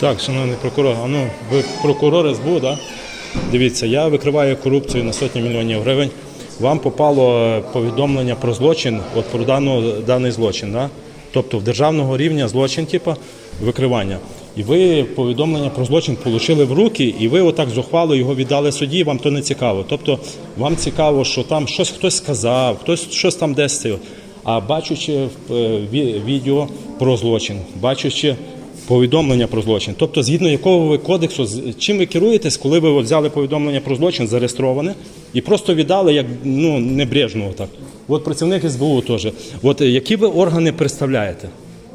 Так, шановний прокурор, а ну ви прокурор СБУ, да? Дивіться, я викриваю корупцію на сотні мільйонів гривень. Вам попало е, повідомлення про злочин, от про дану, даний злочин, да? тобто в державного рівня злочин, типу, викривання. І ви повідомлення про злочин отримали в руки, і ви отак зухвало його віддали судді, вам то не цікаво. Тобто вам цікаво, що там щось хтось сказав, хтось щось там десь. А бачучи е, відео про злочин, бачучи повідомлення про злочин. Тобто, згідно якого ви кодексу, чим ви керуєтесь, коли ви взяли повідомлення про злочин, зареєстроване, і просто віддали як ну небрежно. Так. От працівник СБУ теж. От е, які ви органи представляєте?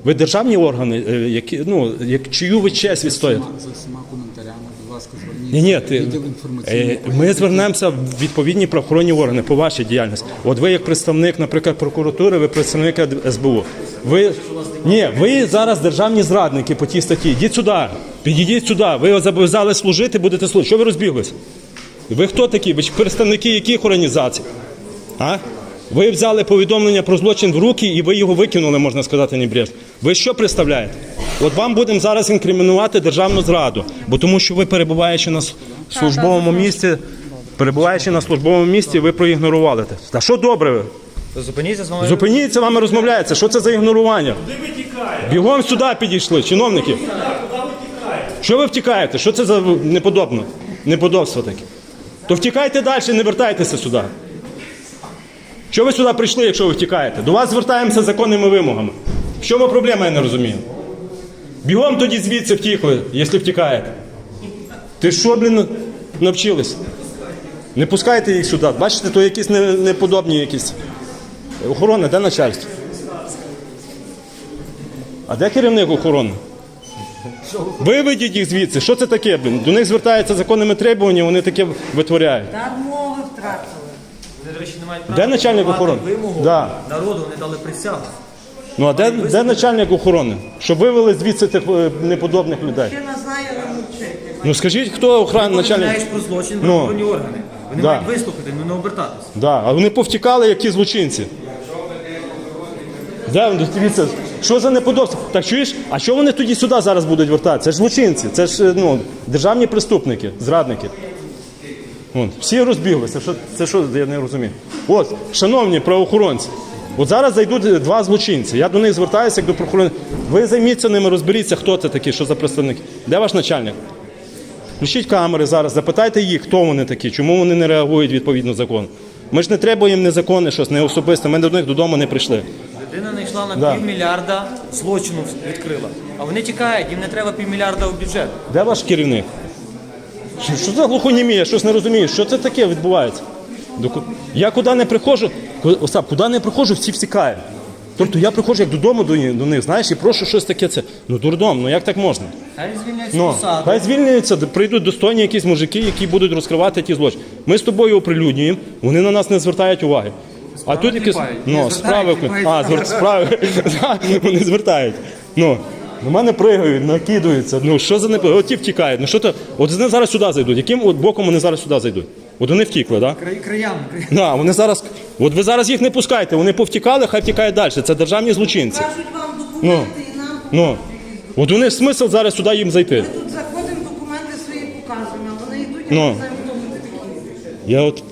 Ви державні органи, е, які ну як чию ви честь відстоїте? За всіма коментарями, будь ласка, зверніть. Ні, ти, е, ми звернемося в відповідні правоохоронні органи по вашій діяльності. От ви як представник, наприклад, прокуратури, ви представник СБУ. Ви ні, ви зараз державні зрадники по тій статті. Йдіть сюди, підійдіть сюди. Ви зобов'язали служити, будете служити. Що ви розбіглись? Ви хто такі? Ви представники яких організацій? А? Ви взяли повідомлення про злочин в руки і ви його викинули, можна сказати, небрежно. Ви що представляєте? От вам будемо зараз інкримінувати державну зраду, бо тому що ви перебуваючи на службовому місці, перебуваючи на службовому місці, ви проігнорували те. Та що добре? Зупиніться з вами. Зупиніться, вами розмовляється. Що це за ігнорування? Бігом сюди підійшли, чиновники. Що ви втікаєте? Що це за неподобно? Неподобство таке. То втікайте далі, не вертайтеся сюди. Що ви сюди прийшли, якщо ви втікаєте? До вас звертаємося з законними вимогами. В чому проблема, я не розумію. Бігом тоді звідси втікли, якщо втікаєте. Ти що, блін, навчились? Не пускайте їх сюди. Бачите, то якісь неподобні якісь. Охорона, де начальство? А де керівник охорони? Виведіть їх звідси. Що це таке, блін? До них звертаються законними требуваннями, вони таке витворяють. Та мови втратили. Вони, до речі, не мають Де начальник охорони? Вимогу Да. народу вони дали присягу. Ну а де, де начальник охорони? Щоб вивели звідси тих е, неподобних людей. Ще не знає не. Ну скажіть, хто охрана начальник? Знаєш про злочин Ну. правоохоронні органи. Вони Да. мають вислухати, ну не обертатися. Да, а вони повтікали, які злочинці. Де вони? Дивіться, що за неподобство? Так чуєш? А що вони тоді сюди зараз будуть вертатися? Це ж злочинці, це ж е, ну, державні преступники, зрадники. Вон, всі розбіглися. Що, це що, я не розумію. От, шановні правоохоронці, от зараз зайдуть е, два злочинці. Я до них звертаюся як до прокурора. Ви займіться ними, розберіться, хто це такі, що за представники. Де ваш начальник? Включіть камери зараз, запитайте їх, хто вони такі, чому вони не реагують відповідно закону. Ми ж не треба їм незаконне щось, не особисте. Ми до них додому не прийшли. Людина на Да. півмільярда злочину відкрила. А вони тікають, їм не треба півмільярда в бюджет. Де ваш керівник? Що, що за глухонімія? Щось не розумію. Що це таке відбувається? До ку- Я куди не приходжу, ку- Остап, куди не приходжу, всі всікають. Тобто я приходжу як додому до, ні- до них, знаєш, і прошу щось таке. Це. Ну дурдом, ну як так можна? Хай звільняють Ну, посади. хай звільняються, прийдуть достойні якісь мужики, які будуть розкривати ті злочини. Ми з тобою оприлюднюємо, вони на нас не звертають уваги. А тут якісь ну, справи, а, звер... справи вони звертають. Ну, до мене пригають, накидаються. Ну що за не от ті втікають. Ну що то, от вони зараз сюди зайдуть. Яким от боком вони зараз сюди зайдуть? От вони втікли, так? Да? Краями. Да, вони зараз, от ви зараз їх не пускайте, вони повтікали, хай втікають далі. Це державні злочинці. Кажуть вам документи і нам Ну, от вони смисл зараз сюди їм зайти. Ми тут заходимо, документи свої показуємо, а вони йдуть і Ну. не знаємо, хто ми такі. Я от